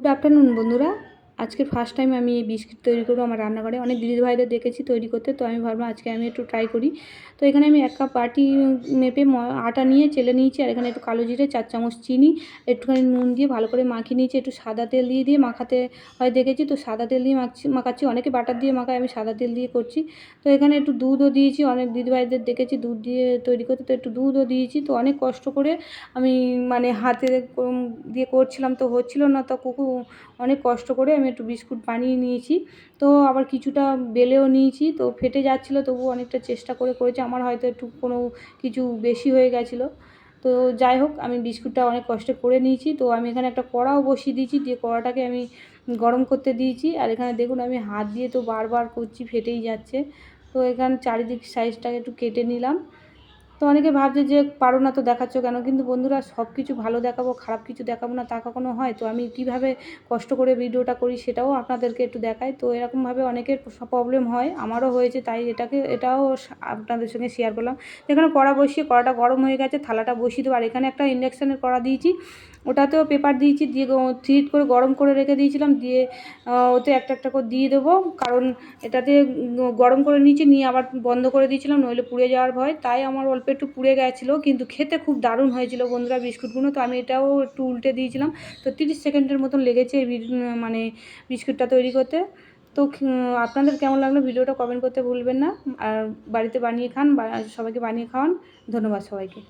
Good afternoon বন্ধুরা। আজকে first time আমি এই বিস্কিট তৈরি করব আমার রান্নাঘরে। অনেক দিদি ভাইদের দেখেছি তৈরি করতে, তো আমি ভাবলাম আজকে আমি একটু ট্রাই করি। তো এখানে আমি এক কাপ বাটি মেপে আটা নিয়ে চেলে নিয়েছি, আর এখানে একটু কালো জিরে, চার চামচ চিনি, একটুখানি নুন দিয়ে ভালো করে মাখিয়ে নিয়েছি, একটু সাদা তেল দিয়ে দিয়ে মাখাতে হয় দেখেছি, তো সাদা তেল দিয়ে মাখছি, মাখাচ্ছি। অনেকে বাটার দিয়ে মাখায়, আমি সাদা তেল দিয়ে করছি। তো এখানে একটু দুধও দিয়েছি, অনেক দিদিভাইদের দেখেছি দুধ দিয়ে তৈরি করতে, তো একটু দুধও দিয়েছি। তো অনেক কষ্ট করে আমি মানে হাতে দিয়ে করছিলাম, তো হচ্ছিল না, তো কুকু অনেক কষ্ট করে আমি একটু বিস্কুট বানিয়ে নিয়েছি। তো আবার কিছুটা বেলেও নিয়েছি। তো ফেটে যাচ্ছিল তবু অনেকটা চেষ্টা করে করেছি। আমার হয়তো একটু কোনো কিছু বেশি হয়ে গেছিল। তো যাই হোক, আমি বিস্কুটটা অনেক কষ্টে করে নিয়েছি। তো আমি এখানে একটা কড়াও বসিয়ে দিয়েছি, দিয়ে কড়াটাকে আমি গরম করতে দিয়েছি। আর এখানে দেখুন, আমি হাত দিয়ে তো বারবার করছি, ফেটেই যাচ্ছে। তো এখানে চারিদিক সাইজটাকে একটু কেটে নিলাম। তো অনেকে ভাবছে যে পারো না তো দেখাচ্ছ কেন? কিন্তু বন্ধুরা সব কিছু ভালো দেখাবো, খারাপ কিছু দেখাবো না তা কখনো হয়? তো আমি কীভাবে কষ্ট করে ভিডিওটা করি সেটাও আপনাদেরকে একটু দেখাই। তো এরকমভাবে অনেকের প্রবলেম হয়, আমারও হয়েছে তাই এটাকে, এটাও আপনাদের সঙ্গে শেয়ার করলাম। এখানে কড়া বসিয়ে, কড়াটা গরম হয়ে গেছে, থালাটা বসিয়ে দেবো। আর এখানে একটা ইন্ডাকশানের কড়া দিয়েছি। ওটাতেও পেপার দিয়েছি, দিয়ে থ্রিট করে গরম করে রেখে দিয়েছিলাম, দিয়ে ওতে একটা একটা করে দিয়ে দেবো। কারণ এটাতে গরম করে নিয়েছি, নিয়ে আবার বন্ধ করে দিয়েছিলাম, নইলে পুড়ে যাওয়ার ভয়। তাই আমার অল্প একটু পুড়ে গেছিল, কিন্তু খেতে খুব দারুণ হয়েছিল বন্ধুরা বিস্কুটগুলো। তো আমি এটাও একটু উল্টে দিয়েছিলাম। তো তিরিশ সেকেন্ডের মতন লেগেছে এই মানে বিস্কুটটা তৈরি করতে। তো আপনাদের কেমন লাগল ভিডিওটা কমেন্ট করতে ভুলবেন না। আর বাড়িতে বানিয়ে খান সবাইকে বানিয়ে খাওয়ান। ধন্যবাদ সবাইকে।